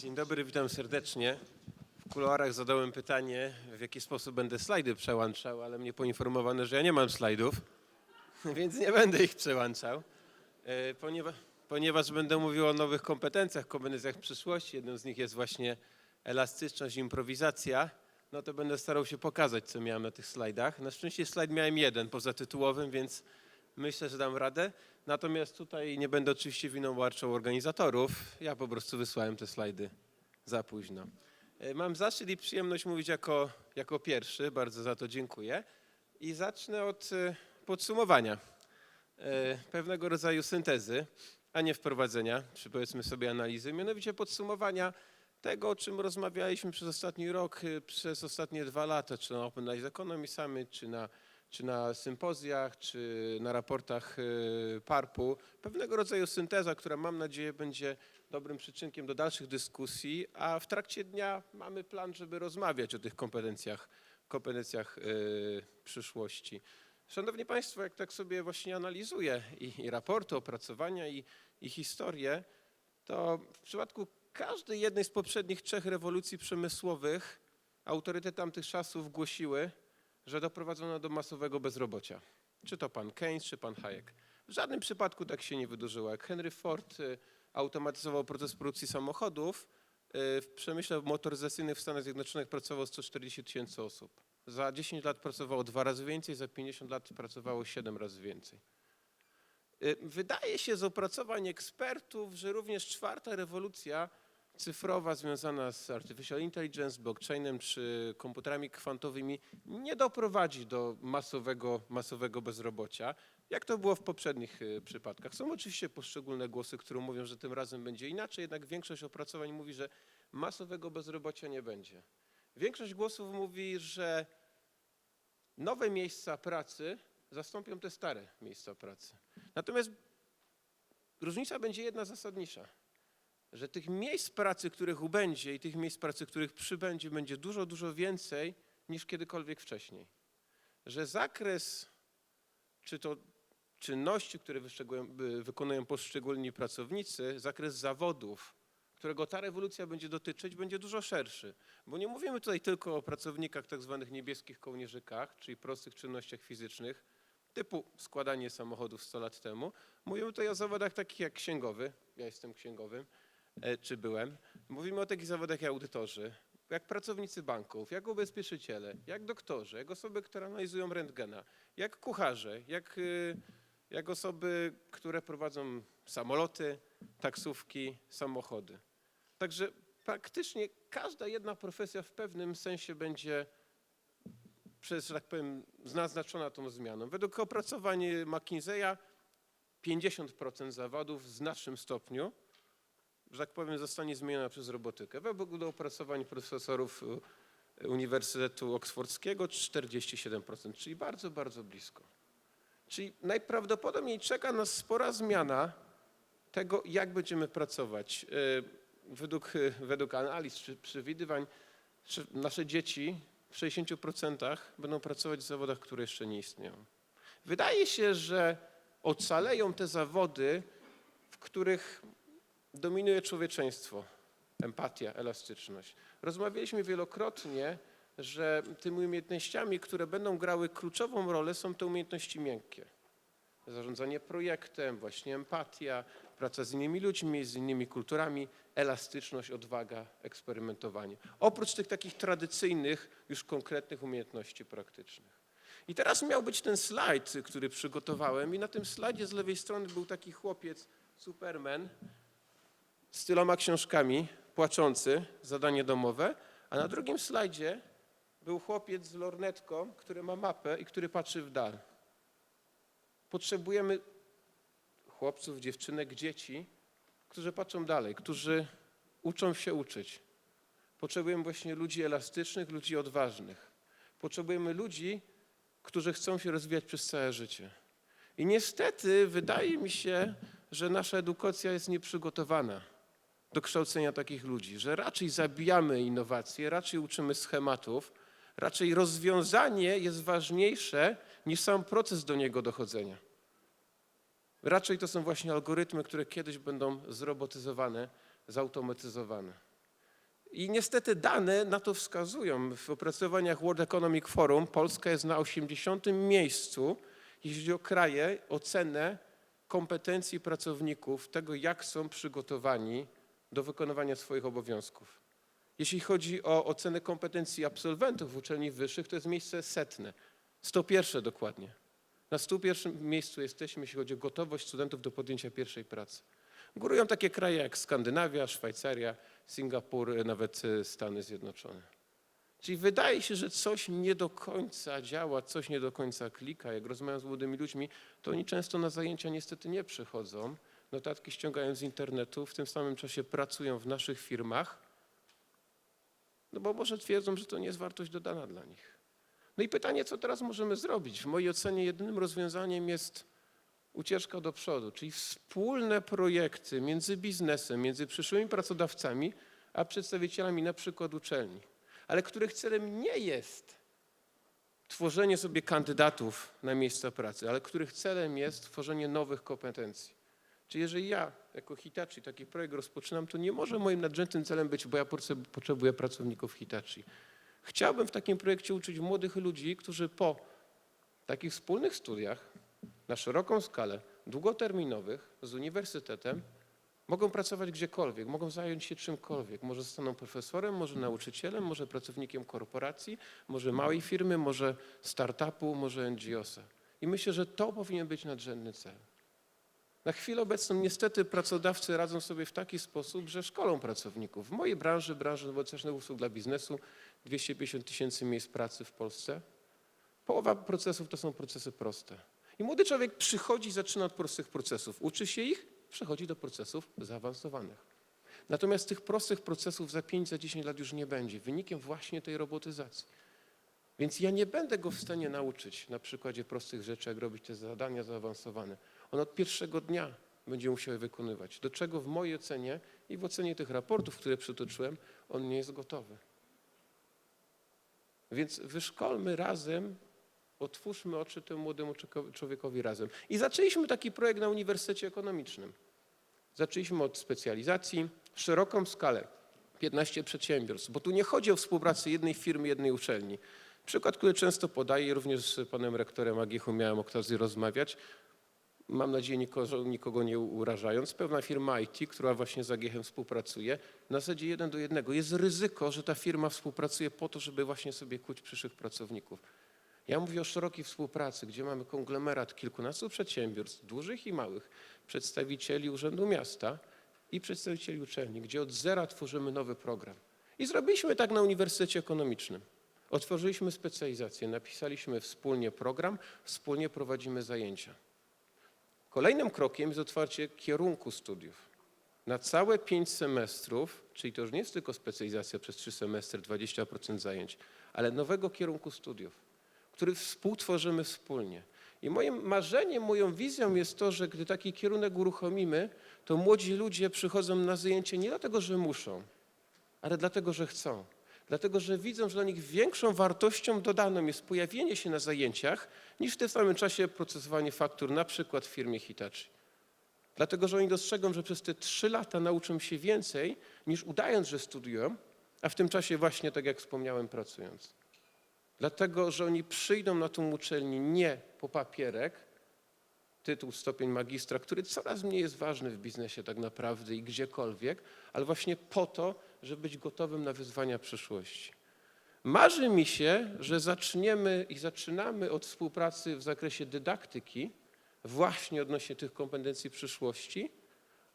Dzień dobry, witam serdecznie. W kuluarach zadałem pytanie, w jaki sposób będę slajdy przełączał, ale mnie poinformowano, że ja nie mam slajdów, więc nie będę ich przełączał, e, ponieważ, ponieważ będę mówił o nowych kompetencjach, kompetencjach przyszłości. Jedną z nich jest właśnie elastyczność, improwizacja. No to będę starał się pokazać, co miałem na tych slajdach. Na szczęście slajd miałem jeden poza tytułowym, więc myślę, że dam radę. Natomiast tutaj nie będę oczywiście winą warczą organizatorów. Ja po prostu wysłałem te slajdy za późno. E, Mam zaszczyt i przyjemność mówić jako, jako pierwszy, bardzo za to dziękuję. I zacznę od e, podsumowania, e, pewnego rodzaju syntezy, a nie wprowadzenia, czy powiedzmy sobie analizy, mianowicie podsumowania tego, o czym rozmawialiśmy przez ostatni rok, przez ostatnie dwa lata, czy na Open Eyes Economy Summit, czy na, czy na sympozjach, czy na raportach e, PARP-u. Pewnego rodzaju synteza, która mam nadzieję będzie dobrym przyczynkiem do dalszych dyskusji, a w trakcie dnia mamy plan, żeby rozmawiać o tych kompetencjach, kompetencjach e, przyszłości. Szanowni Państwo, jak tak sobie właśnie analizuję i, i raporty, opracowania i, i historię, to w przypadku każdej jednej z poprzednich trzech rewolucji przemysłowych autorytety tamtych czasów głosiły, że doprowadzono do masowego bezrobocia. Czy to pan Keynes, czy pan Hayek. W żadnym przypadku tak się nie wydarzyło. Jak Henry Ford y, automatyzował proces produkcji samochodów, y, w przemyśle motoryzacyjnym w Stanach Zjednoczonych pracowało 140 tysięcy osób. Za 10 lat pracowało dwa razy więcej, za 50 lat pracowało 7 razy więcej. Y, Wydaje się z opracowań ekspertów, że również czwarta rewolucja cyfrowa związana z artificial intelligence, blockchainem czy komputerami kwantowymi nie doprowadzi do masowego, masowego bezrobocia, jak to było w poprzednich y, przypadkach. Są oczywiście poszczególne głosy, które mówią, że tym razem będzie inaczej, jednak większość opracowań mówi, że masowego bezrobocia nie będzie. Większość głosów mówi, że nowe miejsca pracy zastąpią te stare miejsca pracy. Natomiast różnica będzie jedna zasadnicza, że tych miejsc pracy, których ubędzie i tych miejsc pracy, których przybędzie, będzie dużo, dużo więcej niż kiedykolwiek wcześniej. Że zakres, czy to czynności, które wykonują poszczególni pracownicy, zakres zawodów, którego ta rewolucja będzie dotyczyć, będzie dużo szerszy. Bo nie mówimy tutaj tylko o pracownikach tak zwanych niebieskich kołnierzykach, czyli prostych czynnościach fizycznych, typu składanie samochodów 100 lat temu. Mówimy tutaj o zawodach takich jak księgowy, ja jestem księgowym, czy byłem. Mówimy o takich zawodach jak audytorzy, jak pracownicy banków, jak ubezpieczyciele, jak doktorzy, jak osoby, które analizują rentgena, jak kucharze, jak, y, jak osoby, które prowadzą samoloty, taksówki, samochody. Także praktycznie każda jedna profesja w pewnym sensie będzie przez, że tak powiem, naznaczona tą zmianą. Według opracowań McKinseya 50% zawodów w znacznym stopniu, że tak powiem, zostanie zmieniona przez robotykę. Według opracowań profesorów y, Uniwersytetu Oksfordzkiego 47%, czyli bardzo, bardzo blisko. Czyli najprawdopodobniej czeka nas spora zmiana tego, jak będziemy pracować. Y, Według, według analiz czy przewidywań nasze dzieci w 60% będą pracować w zawodach, które jeszcze nie istnieją. Wydaje się, że ocaleją te zawody, w których dominuje człowieczeństwo, empatia, elastyczność. Rozmawialiśmy wielokrotnie, że tymi umiejętnościami, które będą grały kluczową rolę, są te umiejętności miękkie. Zarządzanie projektem, właśnie empatia, praca z innymi ludźmi, z innymi kulturami, elastyczność, odwaga, eksperymentowanie. Oprócz tych takich tradycyjnych, już konkretnych umiejętności praktycznych. I teraz miał być ten slajd, który przygotowałem i na tym slajdzie z lewej strony był taki chłopiec, Superman, z tyloma książkami, płaczący, zadanie domowe, a na drugim slajdzie był chłopiec z lornetką, który ma mapę i który patrzy w dal. Potrzebujemy chłopców, dziewczynek, dzieci, którzy patrzą dalej, którzy uczą się uczyć. Potrzebujemy właśnie ludzi elastycznych, ludzi odważnych. Potrzebujemy ludzi, którzy chcą się rozwijać przez całe życie. I niestety wydaje mi się, że nasza edukacja jest nieprzygotowana do kształcenia takich ludzi, że raczej zabijamy innowacje, raczej uczymy schematów, raczej rozwiązanie jest ważniejsze niż sam proces do niego dochodzenia. Raczej to są właśnie algorytmy, które kiedyś będą zrobotyzowane, zautomatyzowane. I niestety dane na to wskazują. W opracowaniach World Economic Forum Polska jest na 80. miejscu, jeśli chodzi o kraje, ocenę kompetencji pracowników, tego jak są przygotowani do wykonywania swoich obowiązków. Jeśli chodzi o ocenę kompetencji absolwentów uczelni wyższych, to jest miejsce setne, 101 dokładnie. Na 101 miejscu jesteśmy, jeśli chodzi o gotowość studentów do podjęcia pierwszej pracy. Górują takie kraje jak Skandynawia, Szwajcaria, Singapur, nawet e, Stany Zjednoczone. Czyli wydaje się, że coś nie do końca działa, coś nie do końca klika. Jak rozmawiam z młodymi ludźmi, to oni często na zajęcia niestety nie przychodzą. Notatki ściągają z internetu, w tym samym czasie pracują w naszych firmach, no bo może twierdzą, że to nie jest wartość dodana dla nich. No i pytanie, co teraz możemy zrobić? W mojej ocenie jedynym rozwiązaniem jest ucieczka do przodu, czyli wspólne projekty między biznesem, między przyszłymi pracodawcami, a przedstawicielami na przykład uczelni, ale których celem nie jest tworzenie sobie kandydatów na miejsca pracy, ale których celem jest tworzenie nowych kompetencji. Czyli jeżeli ja jako Hitachi taki projekt rozpoczynam, to nie może moim nadrzędnym celem być, bo ja potrze- potrzebuję pracowników Hitachi. Chciałbym w takim projekcie uczyć młodych ludzi, którzy po takich wspólnych studiach na szeroką skalę, długoterminowych, z uniwersytetem, mogą pracować gdziekolwiek, mogą zająć się czymkolwiek. Może zostaną profesorem, może nauczycielem, może pracownikiem korporacji, może małej firmy, może startupu, może NGO-sa. I myślę, że to powinien być nadrzędny cel. Na chwilę obecną niestety pracodawcy radzą sobie w taki sposób, że szkolą pracowników. W mojej branży, branży nowoczesnych usług dla biznesu, 250 tysięcy miejsc pracy w Polsce. Połowa procesów to są procesy proste. I młody człowiek przychodzi i zaczyna od prostych procesów. Uczy się ich, przechodzi do procesów zaawansowanych. Natomiast tych prostych procesów za 5, za 10 lat już nie będzie, wynikiem właśnie tej robotyzacji. Więc ja nie będę go w stanie nauczyć na przykładzie prostych rzeczy, jak robić te zadania zaawansowane. On od pierwszego dnia będzie musiał je wykonywać. Do czego w mojej ocenie i w ocenie tych raportów, które przytoczyłem, on nie jest gotowy. Więc wyszkolmy razem, otwórzmy oczy temu młodemu człowiekowi- razem. I zaczęliśmy taki projekt na Uniwersytecie Ekonomicznym. Zaczęliśmy od specjalizacji, szeroką skalę, 15 przedsiębiorstw, bo tu nie chodzi o współpracę jednej firmy, jednej uczelni. Przykład, który często podaję, również z panem rektorem Agiechu miałem okazję rozmawiać, mam nadzieję nikogo, nikogo nie urażając, pewna firma IT, która właśnie z Agiechem współpracuje, na zasadzie jeden do jednego. Jest ryzyko, że ta firma współpracuje po to, żeby właśnie sobie kuć przyszłych pracowników. Ja mówię o szerokiej współpracy, gdzie mamy konglomerat kilkunastu przedsiębiorstw, dużych i małych, przedstawicieli Urzędu Miasta i przedstawicieli uczelni, gdzie od zera tworzymy nowy program. I zrobiliśmy tak na Uniwersytecie Ekonomicznym. Otworzyliśmy specjalizację, napisaliśmy wspólnie program, wspólnie prowadzimy zajęcia. Kolejnym krokiem jest otwarcie kierunku studiów. Na całe pięć semestrów, czyli to już nie jest tylko specjalizacja przez trzy semestry, 20% zajęć, ale nowego kierunku studiów, który współtworzymy wspólnie. I moim marzeniem, moją wizją jest to, że gdy taki kierunek uruchomimy, to młodzi ludzie przychodzą na zajęcie nie dlatego, że muszą, ale dlatego, że chcą. Dlatego, że widzą, że dla nich większą wartością dodaną jest pojawienie się na zajęciach, niż w tym samym czasie procesowanie faktur, na przykład w firmie Hitachi. Dlatego, że oni dostrzegą, że przez te trzy lata nauczą się więcej, niż udając, że studiują, a w tym czasie właśnie, tak jak wspomniałem, pracując. Dlatego, że oni przyjdą na tą uczelnię nie po papierek, tytuł, stopień magistra, który coraz mniej jest ważny w biznesie tak naprawdę i gdziekolwiek, ale właśnie po to, żeby być gotowym na wyzwania przyszłości. Marzy mi się, że zaczniemy i zaczynamy od współpracy w zakresie dydaktyki, właśnie odnośnie tych kompetencji przyszłości,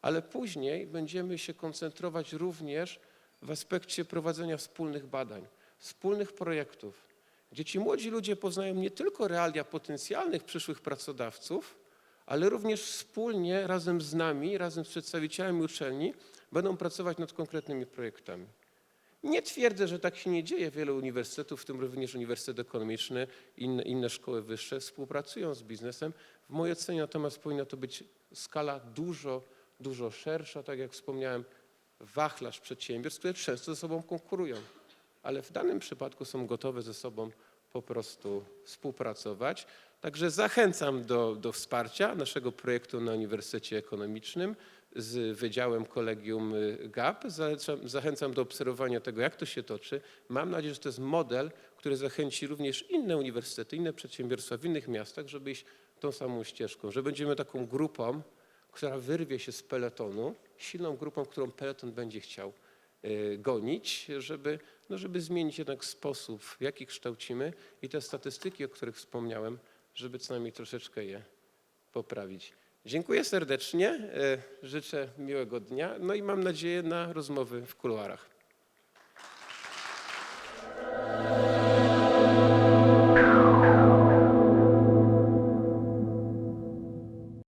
ale później będziemy się koncentrować również w aspekcie prowadzenia wspólnych badań, wspólnych projektów, gdzie ci młodzi ludzie poznają nie tylko realia potencjalnych przyszłych pracodawców, ale również wspólnie razem z nami, razem z przedstawicielami uczelni będą pracować nad konkretnymi projektami. Nie twierdzę, że tak się nie dzieje. Wiele uniwersytetów, w tym również Uniwersytet Ekonomiczny, inne, inne szkoły wyższe współpracują z biznesem. W mojej ocenie natomiast powinna to być skala dużo, dużo szersza, tak jak wspomniałem, wachlarz przedsiębiorstw, które często ze sobą konkurują, ale w danym przypadku są gotowe ze sobą po prostu współpracować. Także zachęcam do, do wsparcia naszego projektu na Uniwersytecie Ekonomicznym. Z Wydziałem Kolegium y, GAP. Zalecam, zachęcam do obserwowania tego, jak to się toczy. Mam nadzieję, że to jest model, który zachęci również inne uniwersytety, inne przedsiębiorstwa w innych miastach, żeby iść tą samą ścieżką, że będziemy taką grupą, która wyrwie się z peletonu, silną grupą, którą peleton będzie chciał y, gonić, żeby, no żeby zmienić jednak sposób, w jaki kształcimy i te statystyki, o których wspomniałem, żeby co najmniej troszeczkę je poprawić. Dziękuję serdecznie, y, życzę miłego dnia, no i mam nadzieję na rozmowy w kuluarach.